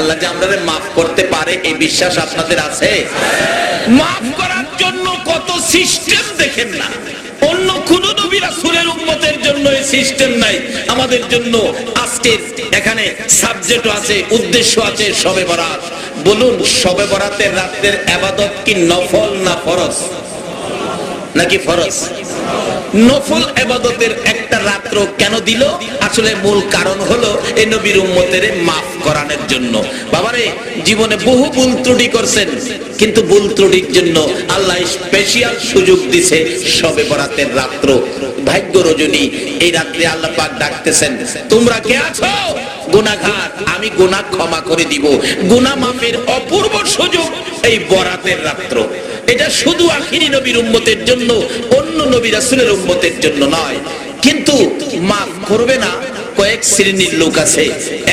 আল্লাহ যে আমরা মাফ করতে পারে, এই বিশ্বাস আপনাদের আছে? মাফ করার জন্য কত সিস্টেম দেখেন না। অন্য কোন নবী রাসূলের উম্মতের জন্য এই সিস্টেম নাই। আমাদের জন্য আজকে এখানে সাবজেক্ট আছে, উদ্দেশ্য আছে সবে বরাত। বলুন, সবে বরাতের রাতের আবাদত কি নফল না ফরজ? নাকি ফরজ? নফল এবাদতের একটা রাত্র কেন দিল? আসলে মূল কারণ হলো এই নবীর উম্মতের মাফ করানোর জন্য। বাবারে, জীবনে বহু ভুল ত্রুটি করছেন, কিন্তু ভুল ত্রুটির জন্য আল্লাহ স্পেশাল সুযোগ দিছে সবে বরাতের রাত্র। ভাগ্য রজনী, এই রাত্রে আল্লাহ পাক ডাকতেছেন, তোমরা কে আছো? গুনাহগার, আমি গুনাহ ক্ষমা করে দিব। গুনাহ মাফের অপূর্ব সুযোগ এই বরাতের রাত্র। এটা শুধু আখিরি নবীর উম্মতের জন্য অন্য নবী রাসুলের উম্মতের জন্য নয়। কিন্তু মাফ করবে না, কয়েক শ্রেণির লোক আছে।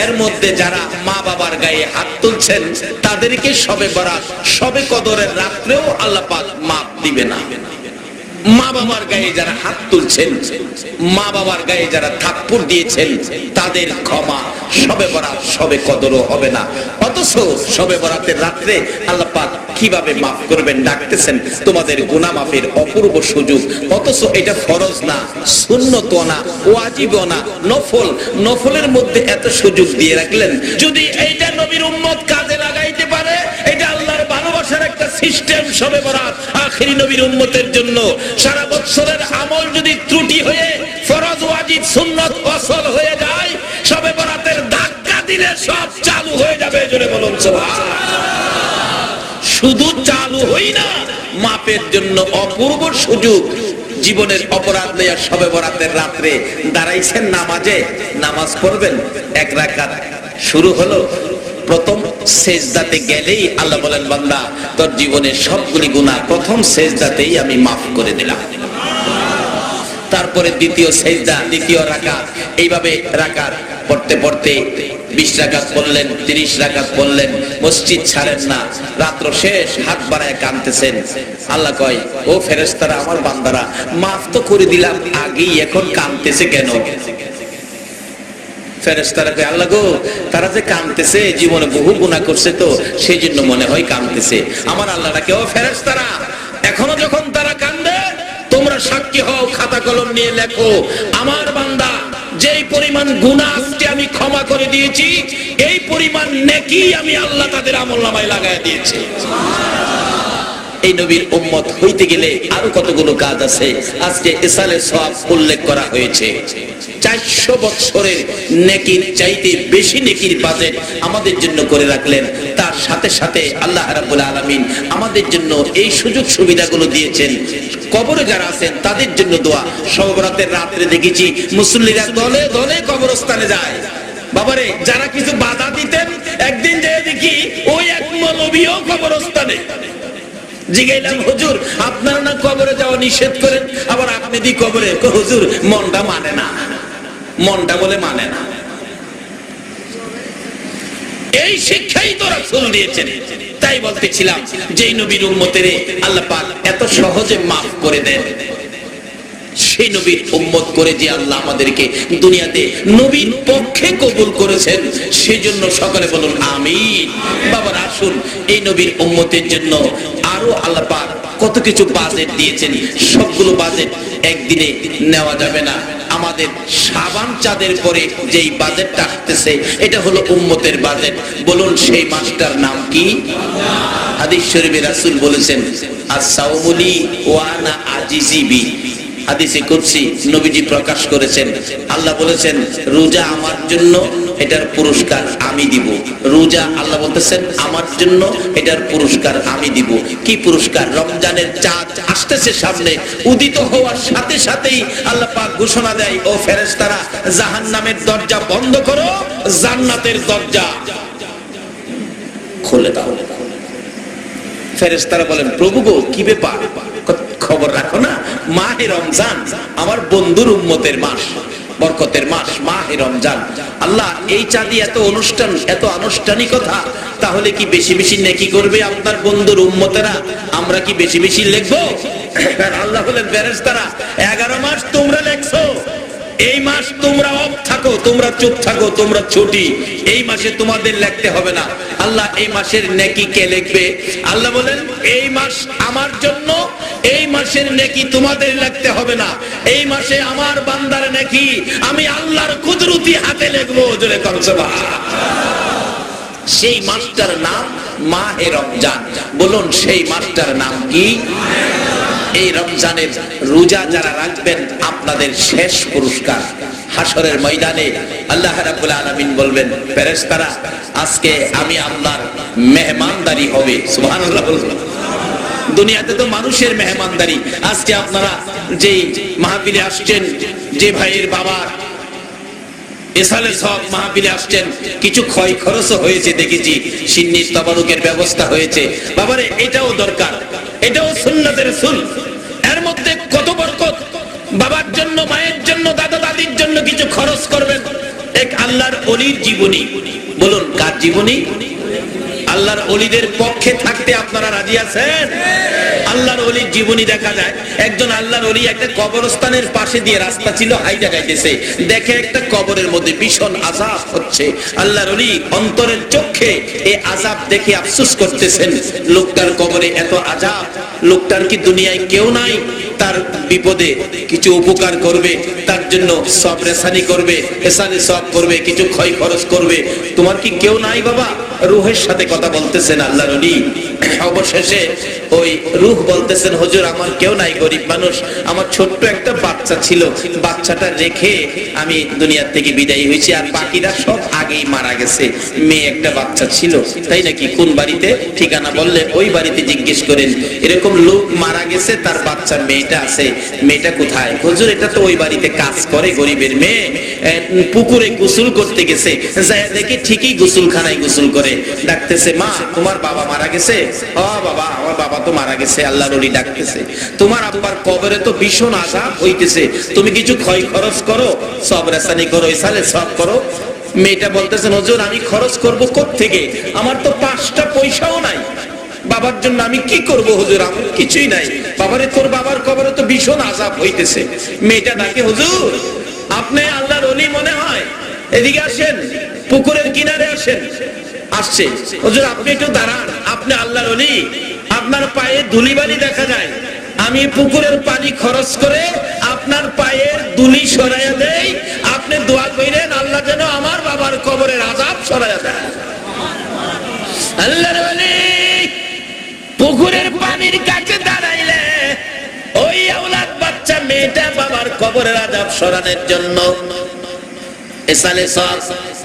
এর মধ্যে যারা মা বাবার গায়ে হাত তুলছেন, তাদেরকে সবে বরাত, সবে কদরের রাত্রেও আল্লাহ পাক মাফ দিবে না। মা বাবার গায়ে যারা হাত তুলছেন, মা বাবার গায়ে যারা থাপ্পড় দিয়েছেন, তাদের ক্ষমা সবে বরাত, সবে কদরও হবে না। অথচ সবে বরাতের রাত্রে আল্লাহ পাক কীভাবে মাফ করবেন ডাকতেছেন, তোমাদের গুনাহ মাফের অপূর্ব সুযোগ। অথচ এটা ফরজ না সুন্নত না ওয়াজিব না, নফল। নফলের মধ্যে এত সুযোগ দিয়ে রাখলেন, যদি এইটা নবীর উম্মত কাজে লাগাইতে পারে এটা আল্লাহর ভালোবাসার একটা সিস্টেম সবে বরাত আখেরি নবীর উম্মতের জন্য। সারা বছরের আমল যদি ত্রুটি হয়ে ফরজ, ওয়াজিব, সুন্নত অসল হয়ে যায়, সবে বরাতের ধাক্কা দিলে সব চালু হয়ে যাবে, জোরে বলুন শুধু চালু হই না, মাপের জন্য অপূর্ব সুযোগ। জীবনের অপরাধ লইয়া সবে বরাতের রাত্রে দাঁড়াইছেন নামাজে, নামাজ পড়বেন, এক রাকাত শুরু হলো প্রথম সেজদাতে গেলেই আল্লাহ বলেন, বান্দা, তোর জীবনের সবগুলি গুনাহ প্রথম সেজদাতেই আমি মাফ করে দিলাম। তারপরে দ্বিতীয় সেজদা, দ্বিতীয় রাকাত, এইভাবে রাকাত পড়তে পড়তে বিশ রাকাত পড়লেন, তিরিশ রাকাত পড়লেন, মসজিদ ছাড়েন না, রাত্র শেষ, হাত বাড়ায় কানতেছেন আল্লাহ কয়, ও ফেরেস্তারা আমার বান্দারা, মাফ তো করে দিলাম, আগেই এখন কানতেছে কেন? ফেরেশতারা কয় আল্লাহ গো, তারা যে কানতেছে জীবনে বহু গুনাহ করছে তো সেই জন্য মনে হয় কানতেছে আমার আল্লাহটাকে ও ফেরেশতারা, এখনও যখন তারা কান্দে, তোমরা সাক্ষী হও, খাতা কলম নিয়ে লেখো। আমার বান্দা, যেই পরিমাণ গুনাহ আজকে আমি ক্ষমা করে দিয়েছি, এই পরিমাণ নেকি আমি আল্লাহ তাদের আমল নামায় লাগায় দিয়েছি। এই নবীর উম্মত হইতে গেলে আরও কতগুলো কাজ আছে? আজকে ইসালে সব উল্লেখ করা হয়েছে। চারশো বছরের নেকির চাইতে বেশি নেকির বাজেট আমাদের জন্য করে রাখলেন। তার সাথে সাথে আল্লাহ রাবুল আলমিন আমাদের জন্য এই সুযোগ সুবিধাগুলো দিয়েছেন। কবরে যারা আছেন, তাদের জন্য দোয়া। সবরাতের রাত্রে দেখেছি মুসল্লিরা দলে দলে কবরস্থানে যায়। বাবারে, যারা কিছু বাধা দিতেন, একদিন যে দেখি ওই এক মৌলবীও কবরস্থানে। জিগাইলাম, হুজুর, আপনারা না কবরে যাওয়া নিষেধ করেন? আবার আপনি দি কবরে হুজুর, মনটা মানে না। মনটা বলে মানে না। এই শিক্ষাই তো রাসূল দিয়েছেন। তাই বলতেছিলাম, যেই নবীর উম্মতেরে আল্লাহ পাক এত সহজে maaf করে দেন। সেই নবীর উম্মত করে যে আল্লাহ আমাদেরকে দুনিয়াতে নবীর পক্ষে কবুল করেছেন, সেজন্য সকলে বলুন আমিন। বাবার আসুন, এই নবীর উম্মতের জন্য আরও আল্লাহ পাক কত কিছু বাজেট দিয়েছেন, সবগুলো বাজেট একদিনে নেওয়া যাবে না। আমাদের সাবান চাঁদের পরে যেই বাজেটটা আসতেছে, এটা হলো উম্মতের বাজেট। বলুন সেই মাসটার নাম কি? হাদিস শরীফে রাসূল বলেছেন আসাউমুলি ওয়ানা আজিজিবি হাদিসে কুদসি নবীজি প্রকাশ করেছেন। আল্লাহ বলেছেন, রোজা আমার জন্য এটার পুরস্কার আমি দিব। রোজা আল্লাহ বলতেছেন, আমার জন্য এটার পুরস্কার আমি দিব। কি পুরস্কার? রমজানের চাঁদ আসতেছে সামনে, উদিত হওয়ার সাথে সাথেই আল্লাহ পাক ঘোষণা দেয়, ও ফেরেশতারা, জাহান্নামের দরজা বন্ধ করো, জান্নাতের দরজা খুলে দাও। ফেরেশতারা বলেন, প্রভু গো, কি ব্যাপার? মাহে রমজান আমার বন্ধুর উম্মতের মাস, বরকতের মাস, মাহে রমজান। আল্লাহ, এই চাঁদি এত অনুষ্ঠান, এত আনুষ্ঠানিকতা, তাহলে কি বেশি বেশি নেকি করবে আপনার বন্ধুর উম্মতেরা? আমরা কি বেশি বেশি লিখব? আল্লাহ বলেন তারা এগারো মাস তোমরা লেখছো। এই মাস তোমরা অফ থাকো, তোমরা চুপ থাকো, তোমরা ছুটি। এই মাসে তোমাদের লিখতে হবে না। আল্লাহ এই মাসের নেকি কে লিখবে? আল্লাহ বলেন, এই মাস আমার জন্য, এই মাসের নেকি তোমাদের লিখতে হবে না। এই মাসে আমার বান্দার নেকি, আমি আল্লাহর কুদরতি হাতে লিখব, জোরে কনসবা সেই মাসটার নাম মাহে রমজান। বলুন, সেই মাসটার নাম কি? এই রমজানের রোজা যারা রাখবেন, আপনাদের শেষ পুরস্কার। হাসরের ময়দানে আল্লাহ রাব্বুল আলামিন বলবেন, ফেরেশতারা, আজকে আমি আল্লাহর মেহমানদারি হবে। বলুন। দুনিয়াতে তো মানুষের মেহমানদারি। আজকে আপনারা যে মাহফিলে আসছেন, যে ভাইয়ের বাবা, এসালে সব মাহফিলে আসছেন, কিছু ক্ষয় খরচও হয়েছে, দেখেছি, সিন্নির তবারুকের ব্যবস্থা হয়েছে। বাবারে, এটাও দরকার। এটাও সুন্নতের সুন এর মধ্যে কত বরকত? বাবার জন্য, মায়ের জন্য, দাদা দাদির জন্য কিছু খরচ করবেন। এক আল্লাহর অলির জীবনী। বলুন, কার জীবনী? আল্লাহর অলিদের পক্ষে থাকতে আপনারা রাজি আছেন? আল্লাহর অলির জীবনী দেখা যায়। একজন আল্লাহর অলি একটা কবরস্থানের পাশে দিয়ে রাস্তা ছিল হাইটা গাইতেছে। দেখে একটা কবরের মধ্যে ভীষণ আজাব হচ্ছে। আল্লাহর অলি অন্তরের চোখে এই আজাব দেখে আফসোস করতেছেন, লোকটার কবরে এত আজাব লোকটার কি দুনিয়ায় কেউ নাই? তার বিপদে কিছু উপকার করবে, তার জন্য সব রেসানি করবে এসানি সব করবে, কিছু ক্ষয় খরচ করবে। তোমার কি কেউ নাই বাবা? রুহের সাথে কথা বলতেছেন আল্লাহ রলি অবশেষে ওই রুহ বলতেছেন, হুজুর, আমার কেউ নাই গরিব মানুষ। আমার ছোট্ট একটা বাচ্চা ছিল। বাচ্চাটা রেখে আমি দুনিয়ার থেকে বিদায় হয়েছি। আর বাকিরা সব আগেই মারা গেছে। মেয়ে একটা বাচ্চা ছিল। তাই নাকি? কোন বাড়িতে? ঠিকানা বললে ওই বাড়িতে জিজ্ঞেস করেন। এরকম লোক মারা গেছে, তার বাচ্চা মেয়েটা আছে। মেয়েটা কোথায়? হুজুর, এটা তো ওই বাড়িতে কাজ করে গরিবের মেয়ে। পুকুরে গোসল করতে গেছে। যায় দেখে ঠিকই গোসলখানায় গোসল করে। ডাকতেছে, মা, তোমার বাবা মারা গেছে? বাবা, আমার বাবা তো মারা গেছে, আল্লাহর ডাকতেছে। তোমার আব্বার কবরে তো ভীষণ হইতেছে। তুমি কিছু ক্ষয় খরচ করো, সব রেসানি করো সব করো। মেয়েটা আমি খরচ করব থেকে আমার তো পাঁচটা পয়সাও নাই। বাবার জন্য আমি কি করব হুজুর? আমার কিছুই নাই। বাবারে, তোর বাবার কবরে তো ভীষণ আজাব হইতেছে। মেয়েটা ডাকে, হুজুর, আপনি আল্লাহর অলি মনে হয়? এদিকে আসেন, পুকুরের কিনারে আসেন। আসছে। হুজুর, আপনি একটু দাঁড়ান। আপনি আল্লাহর অলি আপনার পায়ে ধুলিবালি দেখা যায়। আমি পুকুরের পানি খরচ করে আপনার পায়ের দুলি সরাইয়া দেই। আপনি দোয়া কইরেন, আল্লাহ যেন আমার বাবার কবরের আজাব সরাইয়া দেয়। আল্লাহর অলি পুকুরের পানির কাছে দাঁড়াইলে ওই আওলাদ বাচ্চা মেয়েটা বাবার কবরের আজাব সরানোর জন্য এসালে সব।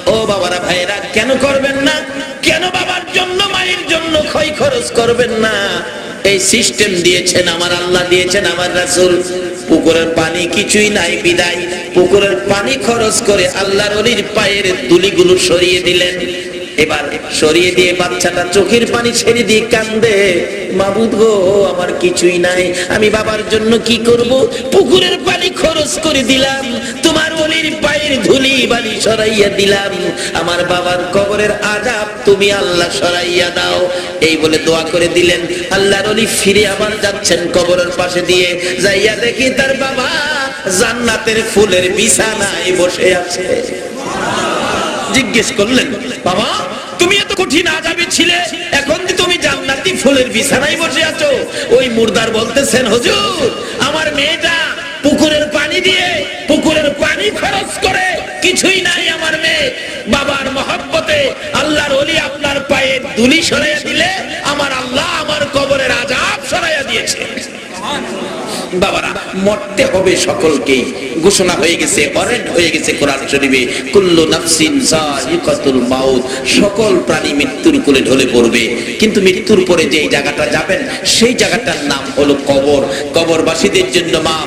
ও বাবারা ভাইরা কেন করবেন না? কেন বাবার জন্য, মায়ের জন্য ক্ষয় খরচ করবেন না? এই সিস্টেম দিয়েছেন, আমার আল্লাহ দিয়েছেন, আমার রাসূল। পুকুরের পানি কিছুই নাই, বিদায়। পুকুরের পানি খরচ করে আল্লাহর অলির পায়ের দুলিগুলো সরিয়ে দিলেন। এবার সরিয়ে দিয়ে বাচ্চাটা চোখের পানি ছেড়ে দিয়ে কান্দে, মাবুদ গো, আমার কিছুই নাই, আমি বাবার জন্য কি করব? পুকুরের পানি খরচ করে দিলাম। অলির পায়ের ধুলি বালি সরাইয়া দিলাম। আমার বাবার কবরের আজাব তুমি আল্লাহ সরাইয়া দাও। এই বলে দোয়া করে দিলেন। আল্লাহর অলি ফিরে আবার যাচ্ছেন কবরের পাশে দিয়ে। যাইয়া দেখি তার বাবা জান্নাতের ফুলের বিছানায় বসে আছে। জিজ্ঞেস করলেন, বাবা, তুমি এত কঠিন আজাবে ছিলে, এখন তুমি জান্নাতি ফুলের বিছানায় বসে আছো? ওই মুর্দার বলতেছেন, হুজুর, আমার মেয়েটা পুকুরের পানি দিয়ে পানি খরচ করে কিছুই নাই আমার মেয়ে। বাবার মহব্বতে আল্লাহর ওলি আপনার পায়ে দুলি সরাইয়া দিলে আমার আল্লাহ আমার কবরের আজাব সরাইয়া দিয়েছে। বাবারা, মরতে হবে সকলকেই। ঘোষণা হয়ে গেছে অরেন্ট হয়ে গেছে কোরআন শরীফে, কুল্লু নাফসিন যায়িকাতুল মাউত। সকল প্রাণী মৃত্যুর কোলে ঢলে পড়বে। কিন্তু মৃত্যুর পরে যেই জায়গাটা যাবেন, সেই জায়গাটার নাম হলো কবর। কবরবাসীদের জন্য মা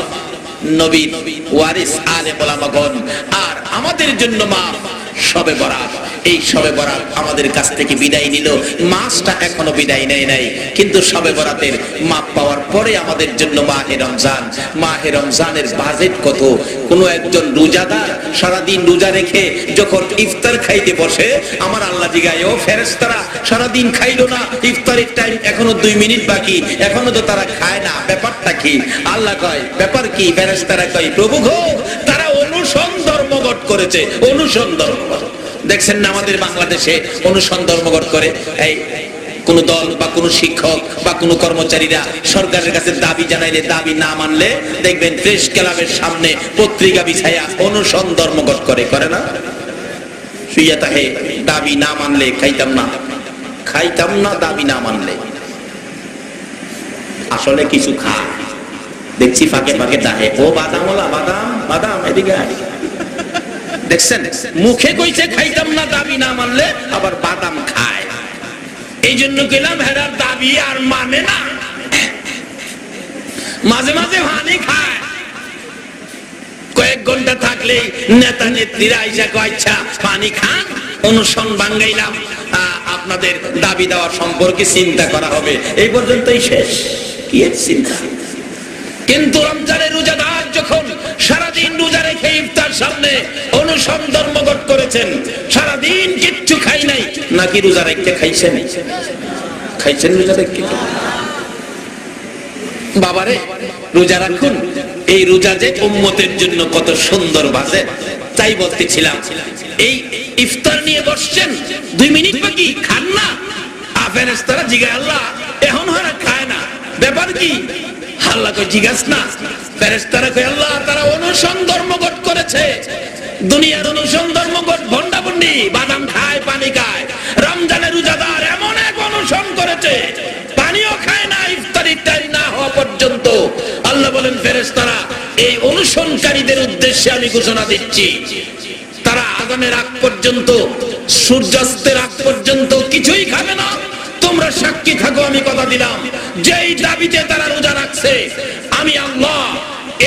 নবী ওয়ারিস আলে মোলামাগণ আর আমাদের জন্য মা সবে বরাত। এই সবে বরাত আমাদের কাছ থেকে বিদায় নিল। মাসটা এখনও বিদায় নেয় নাই। কিন্তু সবে বরাতের মাপ পাওয়ার পরে আমাদের জন্য মাহে রমজান। মাহে রমজানের বাজেট কত? কোন একজন রোজাদার সারাদিন রোজা রেখে যখন ইফতার খাইতে বসে, আমার আল্লাহ জিগায়, ও ফেরেশতারা, সারাদিন খাইলো না, ইফতারের টাইম এখনও দুই মিনিট বাকি। এখনও তো তারা খায় না। ব্যাপারটা কি? আল্লাহ কয়, ব্যাপার কি? ফেরেশতারা কয়, প্রভু গো ধর্মঘট করেছে, অনুসরণ ধর্মঘট দেখছেন না আমাদের বাংলাদেশে অনুসরণ ধর্মঘট করে? এই কোন দল বা কোন শিক্ষক বা কোন কর্মচারীরা সরকারের কাছে দাবি জানাইলে, দাবি না মানলে, দেখবেন প্রেস ক্লাবের সামনে পত্রিকা বিছাইয়া অনুসরণ ধর্মঘট করে করে না? শুইয়া তাহে দাবি না মানলে খাইতাম না। খাইতাম না, দাবি না মানলে। আসলে কিছু খা দেখছি ফাঁকে ফাঁকে ডাকে ও বাদাম বাদাম বাদাম, এদিকে। দেখছেন? মুখে কইছে, খাইতাম না, দাবি না মানলে আবার বাদাম খায়। এই জন্য গেলাম হেরার দাবি আর মানে না। মাঝে মাঝে হানি খায়। কয়েক ঘণ্টা থাকলে নেতা নেত্রীরা আইসা কয়েচ্ছা পানি খান, অনুসরণ বাঙ্গাইলাম। আপনাদের দাবি দেওয়া সম্পর্কে চিন্তা করা হবে। এই পর্যন্তই শেষ। কি চিন্তা? কিন্তু রমজানের সারাদিন রোজা রেখে ইফতার সামনে করেছেন। কিচ্ছু খাই নাই, নাকি রোজা রেখে খাইছেন? খাইছেন রোজা রেখে? বাবারে, রোজা রাখুন। এই রোজা যে উম্মতের জন্য কত সুন্দর বাজে, তাই বলতেছিলাম। এই ইফতার নিয়ে বসছেন, দুই মিনিট বাকি, খান না। আফেরেস্তারা জিগা আল্লাহ, এখন হারা খায় না। ব্যাপার কি? আল্লাহ কই জিজ্ঞাস না। ফেরেস্তারা কই আল্লাহ, তারা অনুসরণ ধর্মঘট করেছে। দুনিয়ার অনুসরণ ধর্মঘট ভন্ডাভন্ডি বাদাম খায়, পানি খায়। রমজানের রোজাদার এমন এক অনুসরণ করেছে, পানিও খায় না, ইফতার ইত্যাদি না হওয়া পর্যন্ত। আল্লাহ বলেন ফেরেস্তারা এই অনুসরণকারীদের উদ্দেশ্যে আমি ঘোষণা দিচ্ছি। তারা আগামের আগ পর্যন্ত, সূর্যাস্তের আগ পর্যন্ত কিছুই খাবে না। তোমরা সাক্ষী থাকো, আমি কথা দিলাম। যেই দাবিতে তারা রোজা রাখছে, আমি আল্লাহ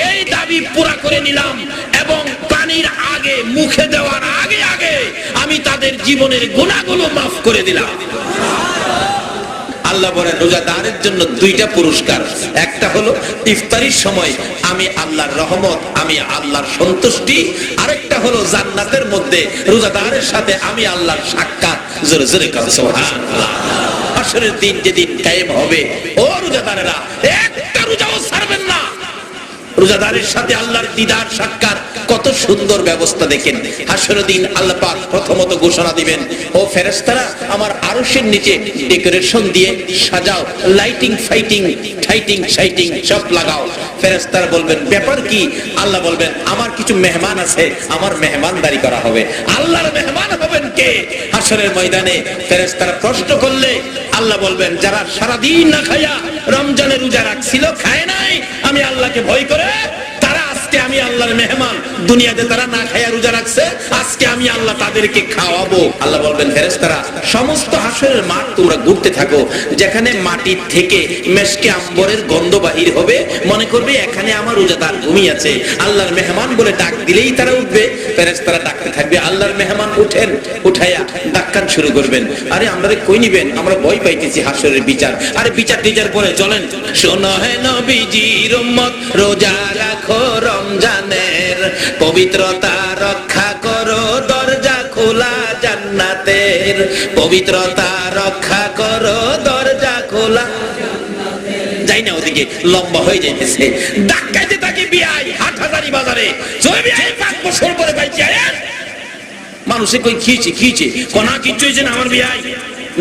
এই দাবি পুরা করে নিলাম এবং পানির আগে, মুখে দেওয়ার আগে আগে আমি তাদের জীবনের গুণাগুলো মাফ করে দিলাম। আল্লাহ বলেন, রোজাদারের জন্য দুইটা পুরস্কার। একটা হলো ইফতারির সময় আমি আল্লাহর রহমত, আমি আল্লাহর সন্তুষ্টি। আরেকটা হলো জান্নাতের মধ্যে রোজাদারের সাথে আমি আল্লাহর সাক্ষাৎ। জোরে জোরে সুবহানাল্লাহ। আসরের দিন যেদিন কায়েম হবে, ও রোজাদারেরা না রোজাদারের সাথে আল্লাহর দিদার সাক্ষাৎ। কত সুন্দর ব্যবস্থা দেখেন। হাসর দিন আল্লাহ পাক প্রথমত ঘোষণা দিবেন, ও ফেরেশতারা, আমার আরশের নিচে ডেকোরেশন দিয়ে সাজাও, লাইটিং, ফাইটিং, ঠাইটিং, সাইটিং সব লাগাও। ফেরেশতারা বলবেন, ব্যাপার কি? আল্লাহ বলবেন, আমার কিছু মেহমান আছে, আমার মেহমানদারি করা হবে। আল্লাহর মেহমান হবেন কে? হাসরের ময়দানে ফেরেশতারা প্রশ্ন করলে আল্লাহ বলবেন, যারা সারাদিন না খাইয়া রমজানের রোজা রাখছিল, খায় নাই, আমি আল্লাহকে ভয় করে আমি আল্লাহর মেহমান। দুনিয়াতে তারা না খায়া রোজা রাখছে, আজকে আমি আল্লাহ তাদেরকে খাওয়াবো। আল্লাহ বলবেন, ফেরেশতারা, সমস্ত হাসরের মাঠ তোমরা ঘুরতে থাকো, যেখানে মাটির থেকে মেশকে আম্বরের গন্ধ বাহির হবে। মনে করবে, এখানে আমার রোজাদার ঘুমিয়ে আছে। আল্লাহর মেহমান বলে ডাক দিলেই তারা উঠবে। ফেরেশতারা ডাকতে থাকবে, আল্লাহর মেহমান, উঠেন। উঠাইয়া ডাক্কান শুরু করবেন। আরে, আমরা কই নিবেন? আমরা ভয় পাইতেছি হাসরের বিচার। আরে বিচার টিচার পরে চলেন। শোনো হে নবীজির উম্মত, রোজা রাখো রমজানের পবিত্রতা রক্ষা করো, দরজা খোলা জান্নাতের পবিত্রতা রক্ষা করো, দরজা খোলা যাই না ওদিকে, লম্বা হয়ে যাইতেছে। ডাক্কাইতে তাকে বিয়াই হাট হাজারি বাজারে। জয় বিয়াই পাঁচ বছর পরে পাইছি মানুষে কই খিয়েছে খিয়েছে কোনা কিচ্ছু হয়েছে না আমার বিয়াই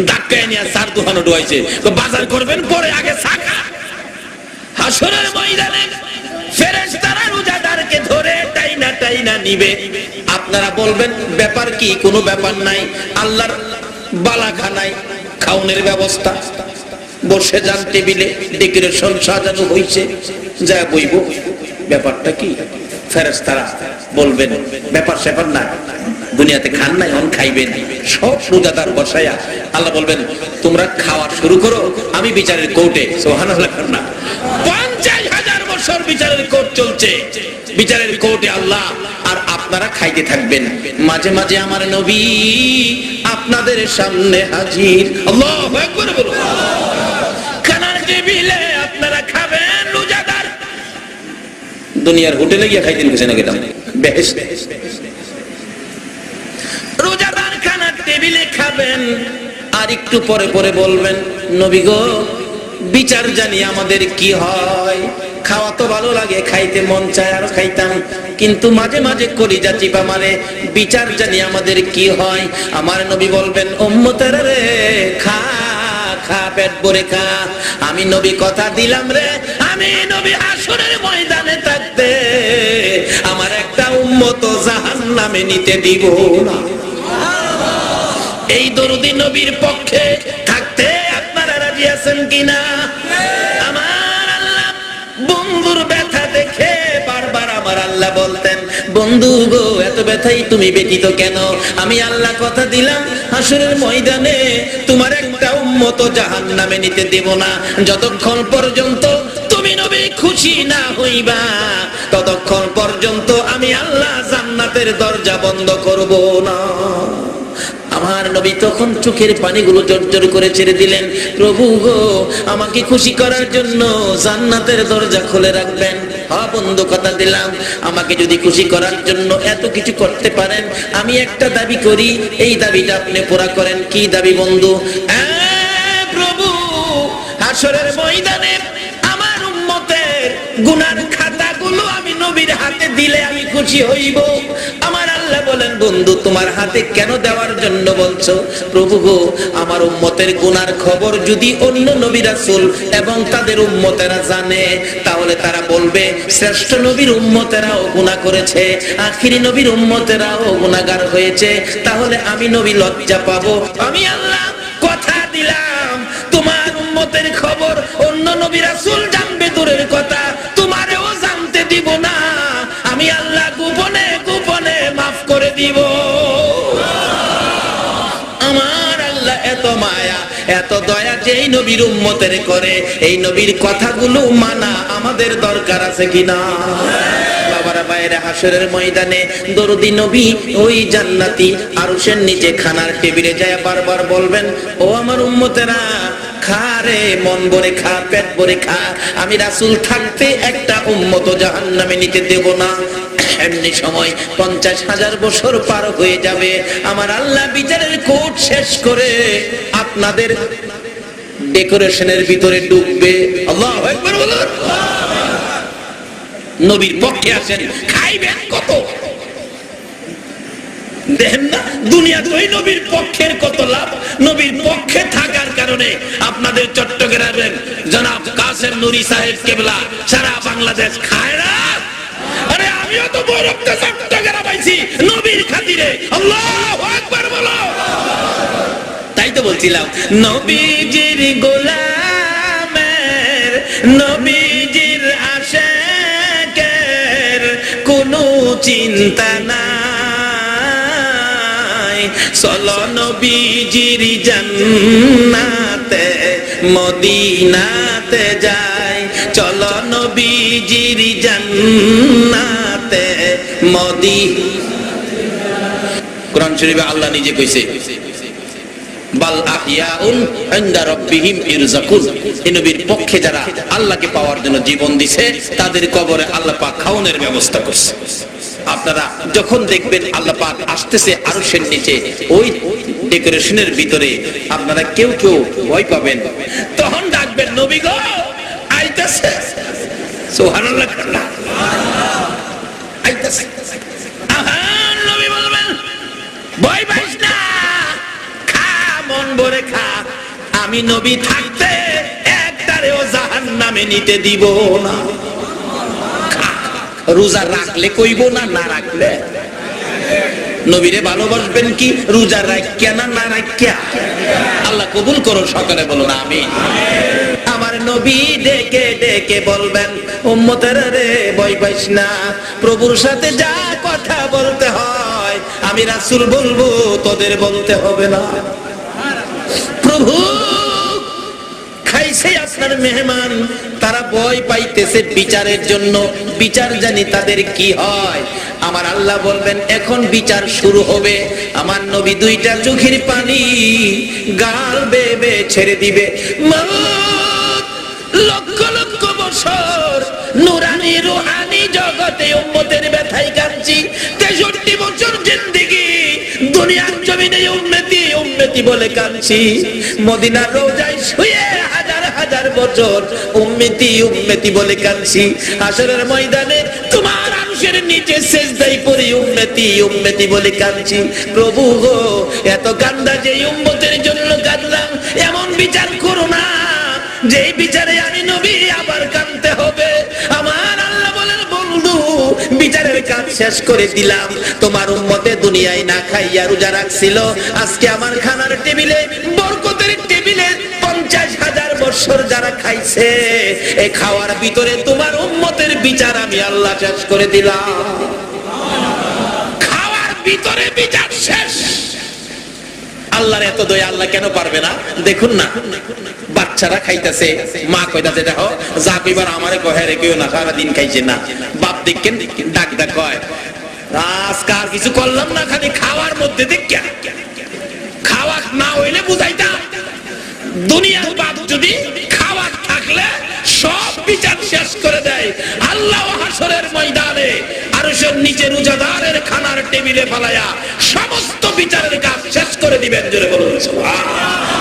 ধাক্কায় নিয়ে চার দোকানে ডুয়াইছে বাজার করবেন, পরে আগে শাখা। হাসরের ময়দানে ফেরেশতারা ধরে টাইনা টাইনা নিবে। আপনারা বলবেন, ব্যাপার কি? কোনো ব্যাপার নাই। আল্লাহর বালাখানায় খাউনের ব্যবস্থা। বসে যান টেবিলে, ডেকোরেশন সাজানো হইছে, যা বইব। ব্যাপারটা কি? ফেরেশতারা বলবেন, ব্যাপার স্যাপার না। দুনিয়াতে খান নাই এখন খাইবেন। সব রোজাদার বসায়া আল্লাহ বলবেন, তোমরা খাওয়া শুরু করো, আমি বিচারের কোর্টে। সোহানাল্লাহ না। বছর বিচারের কোর্ট চলছে। বিচারের কোর্টে আল্লাহ আর আপনারা খাইতে থাকবেন। মাঝে মাঝে আমার নবী আপনাদের সামনে হাজির। আপনারা খাবেন দুনিয়ার হোটেলে গিয়ে খাইতেন কিছু না বেহেস রোজাদার খানার টেবিলে খাবেন। আর একটু পরে পরে বলবেন, নবী গো, বিচার জানি আমাদের কি হয়? খাওয়া তো ভালো লাগে, খাইতে মন চায় আর খাইতাম। কিন্তু মাঝে মাঝে কলিজা চিপা মারে বিচার জানি আমাদের কি হয়। আমার নবী বলবেন, উম্মতের রে, খা খা, পেট ভরে খা। আমি নবী কথা দিলাম রে, আমি নবী আসরের ময়দানে থাকতে, আমার একটা উম্মত জাহান নামে নিতে দিব না। এই দরুদি নবীর পক্ষে থাকতে আপনারা রাজি আছেন কিনা? বন্ধুর ব্যথা দেখে বারবার আমার আল্লাহ বলতেন, বন্ধু গো, এত ব্যথাই তুমি ব্যতীত কেন? আমি আল্লাহ কথা দিলাম, হাসুরের ময়দানে তোমার একটা উম্মত জাহান নামে নিতে দেব না। যতক্ষণ পর্যন্ত তুমি নবী খুশি না হইবা, ততক্ষণ পর্যন্ত আমি আল্লাহ জান্নাতের দরজা বন্ধ করব না। আমার নবী তখন চোখের পানিগুলো জর্জর করে ছেড়ে দিলেন, প্রভু গো, আমাকে খুশি করার জন্য জান্নাতের দরজা খুলে রাখবেন। হ্যাঁ বন্ধু, কথা দিলাম। আমাকে যদি খুশি করার জন্য এত কিছু করতে পারেন, আমি একটা দাবি করি, এই দাবিটা আপনি পুরা করেন। কি দাবি, বন্ধু? প্রভু, হাসরের ময়দানে আমার উম্মতের গুনার খাতাগুলো আমি নবীর হাতে দিলে আমি খুশি হইব। আমার আল্লাহ বলেন, বন্ধু, তোমার হাতে কেন দেওয়ার জন্য বলছো? প্রভু গো, আমার উম্মতের গুনার খবর যদি অন্য নবী রাসূল এবং তাদের উম্মতেরা জানে, তাহলে তারা বলবে, শ্রেষ্ঠ নবীর উম্মতেরাও গুনাহ করেছে, আখিরি নবীর উম্মতেরাও গুনাহগার হয়েছে। তাহলে আমি নবী লজ্জা পাবো। আমি আল্লাহ কথা দিলাম, তোমার উম্মতের খবর অন্য নবী রাসূল জানবে দূরের কথা, তোমারেও জানতে দিব না। আমি আল্লাহ দিব। আমার আল্লাহ এত মায়া, এত দয়া যেই নবীর উম্মতের করে, এই নবীর কথাগুলো মানা আমাদের দরকার আছে কিনা? মন আমি রাসুল থাকতে একটা উম্মত জাহান্নামে নিতে দেব না। এমনি সময় পঞ্চাশ হাজার বছর পার হয়ে যাবে। আমার আল্লাহ বিচারের কোর্ট শেষ করে আপনাদের ডেকোরেশনের ভিতরে ডুববে। আল্লাহ নবীর পক্ষে আছেন খাইবেন কত? দেখেন না, দুনিয়া তো নবীর পক্ষের কত লাভ? নবীর পক্ষে থাকার কারণে আপনাদের চট্টগ্রামের জনাব কাসেম নুরি সাহেব কেবলা সারা বাংলাদেশ খায় না। আমিও তো বৈরক্ত চট্টগ্রাম আইছি নবীর খাতিরে। বলো। তাই তো বলছিলাম, নবীজির গোলামের, নবীজির আশেকের কোনো চিন্তা নাই। চলো নবীজির জান্নাতে, মদিনাতে যায় চলো নবীজির জান্নাতে। মদি। কোরআন শরীফে আল্লাহ নিজে কইছে, বাল আহিয়াউন ইনদা ইরজাকুন এই নবীর পক্ষে যারা আল্লাহকে পাওয়ার জন্য জীবন দিছে, তাদের কবরে আল্লাহ পাক খাওয়ানোর ব্যবস্থা করছে। আপনারা যখন দেখবেন আল্লাহ পাক আসতেছে আরশের নিচে, ওই ডেকোরেশনের ভিতরে আপনারা কেউ কেউ ভয় পাবেন। তখন ডাকবেন, নবী গো, আইতাছে। সুবহানাল্লাহ আমি নবী থাকতে একটারেও জাহান নামে নিতে দিব না। রোজা রাখলে কইব না না রাখলে? নবীরে ভালোবাসবেন কি? রোজা রাখিয়া না না রাখিয়া? আল্লাহ কবুল করো সকালে বলো না আমি নবী ডেকে ডেকে বলবেন, উম্মতের রে, ভয় পাইস না। প্রভুর সাথে যা কথা বলতে হয়, আমি রাসূল বলব, তোদের বলতে হবে না। প্রভু খাইছে আপনার মেহমান, তারা ভয় পাইতেছে বিচারের জন্য। বিচার জানি তাদের কি হয়। আমার আল্লাহ বলবেন, এখন বিচার শুরু হবে। আমার নবী দুইটা চোখের পানি গাল বেবে ছেড়ে দিবে। মৌত লক্ষ লক্ষ বছর নুরানি রুহানি জগতে উম্মতের ব্যথায় কাঁদছি। তেষট্টি বছর জিন্দিগি, দুনিয়ার জমিনে উন্নতি উন্নতি বলে কাঁদছি। মদিনার রোজায় শুয়ে হাজার বছর বলে কাঁদছি। আসরের ময়দানে তোমার আরশের নিচে শেষদাই পড়ি বলে কাঁদছি। প্রভু গো, এত কান্দা যে উম্মতের জন্য কাঁদলাম, এমন বিচার করো না। যে বিচারে আমি নবী, আবার কাঁদতে হবে। আমার আল্লাহ বলেন, বন্ধু, বিচারের কাজ শেষ করে দিলাম। তোমার উম্মতে দুনিয়ায় না খাইয়া রোজা রাখছিল। আজকে আমার খানার টেবিলে, বরকতের টেবিলে পঞ্চাশ হাজার বছর যারা খাইছে এই খাওয়ার ভিতরে তোমার উম্মতের বিচার আমি আল্লাহ শেষ করে দিলাম। খাওয়ার ভিতরে বিচার শেষ। আল্লাহর এত দয়া আল্লাহ কেন পারবে না? দেখুন না। বাচ্চারা খাইতেছে। মা কইতাছে, দেখো, যা কইবার আমারে কহে, রে কেউ না সারা দিন খাইছে না। বাপ দেখেন, ডাক ডাক কয় আজকার কিছু করলাম না, খালি খাওয়ার মধ্যে দেখিয়া। খাওয়া না হইলে বুঝাইতা দুনিয়ার বাপ যদি বিচার শেষ করে দেয় আল্লাহ হাসরের ময়দানে আরশের নিচে রোজাদারের খানার টেবিলে পালায়া সমস্ত বিচারের কাজ শেষ করে দিবেন, জোরে বলুন, সুবহানাল্লাহ।